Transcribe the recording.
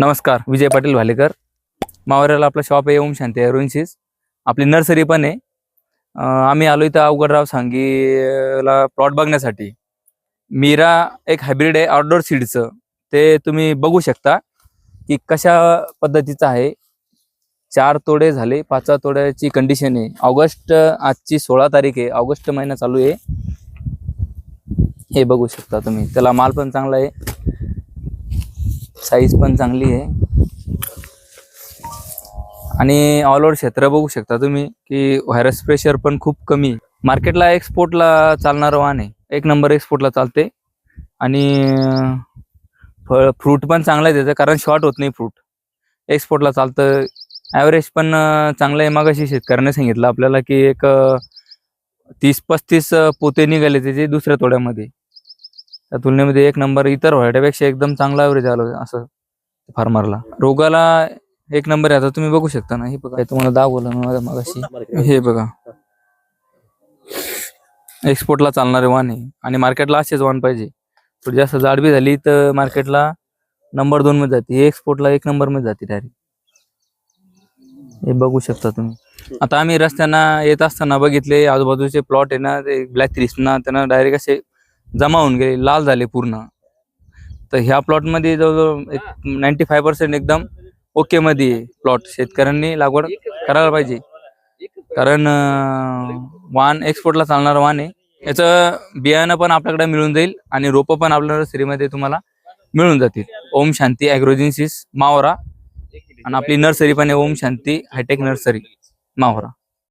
नमस्कार विजय पाटील भालेकर. मावऱ्याला आपलं शॉप आहे ओम शांती एरोन्सीस आपली नर्सरी पण आहे. आम्ही आलो इथं अवघडराव सांगीला प्लॉट बघण्यासाठी. मीरा एक हायब्रिड आहे आउटडोर सीडचं ते तुम्ही बघू शकता की कशा पद्धतीचं आहे. चार तोडे झाले पाचवा तोड्याची कंडिशन आहे. ऑगस्ट आजची सोळा तारीख आहे. ऑगस्ट महिना चालू आहे. हे बघू शकता तुम्ही. त्याला माल पण चांगला आहे. साईज पण चांगली आहे. आणि ऑल ओव्हर क्षेत्र बघू शकता तुम्ही की व्हायरस प्रेशर पण खूप कमी आहे. मार्केटला एक्सपोर्टला चालणारं वाहन आहे. एक नंबर एक्सपोर्टला चालते आणि फळ फ्रूट पण चांगलं आहे त्याचं कारण शॉर्ट होत नाही फ्रूट एक्सपोर्टला चालतं. ॲव्हरेज पण चांगलं आहे. मगाशी शेतकऱ्याने सांगितलं आपल्याला की एक तीस पस्तीस पोते निघाले त्याचे दुसऱ्या तोड्यामध्ये. त्या तुलनेमध्ये एक नंबर इतर व्हरायटीपेक्षा एकदम चांगला ॲव्हरेज आलं असं फार्मरला रोगाला एक नंबर आहे आता तुम्ही बघू शकता ना हे बघा. तुम्हाला दाखवलं माझ्या मगाशी. हे बघा. एक्सपोर्टला चालणारे वाहन आहे. आणि मार्केटला असेच वाण पाहिजे. थोडी जास्त जाडबी झाली तर मार्केटला नंबर दोन मध्ये जाते. हे एक्सपोर्टला एक नंबरमध्ये जाते डायरेक्ट हे बघू शकता तुम्ही. आता आम्ही रस्त्यांना येत असताना बघितले आजूबाजूचे प्लॉट आहे ना ते ब्लॅक ना त्यांना डायरेक्ट असे जमा होऊन गेले लाल झाले पूर्ण. तर ह्या प्लॉटमध्ये जवळजवळ एक नाईन्टी फाय पर्सेंट एकदम ओके मध्ये प्लॉट शेतकऱ्यांनी लागवड करायला पाहिजे. कारण वाहन एक्सपोर्टला चालणार वाण आहे. याचं बियाणं पण आपल्याकडे मिळून जाईल आणि रोपं पण आपल्या श्रीमध्ये तुम्हाला मिळून जातील. ओम शांती ॲग्रोजिन्सिस मावरा. आणि आपली नर्सरी पण आहे ओम शांती हायटेक नर्सरी मावरा.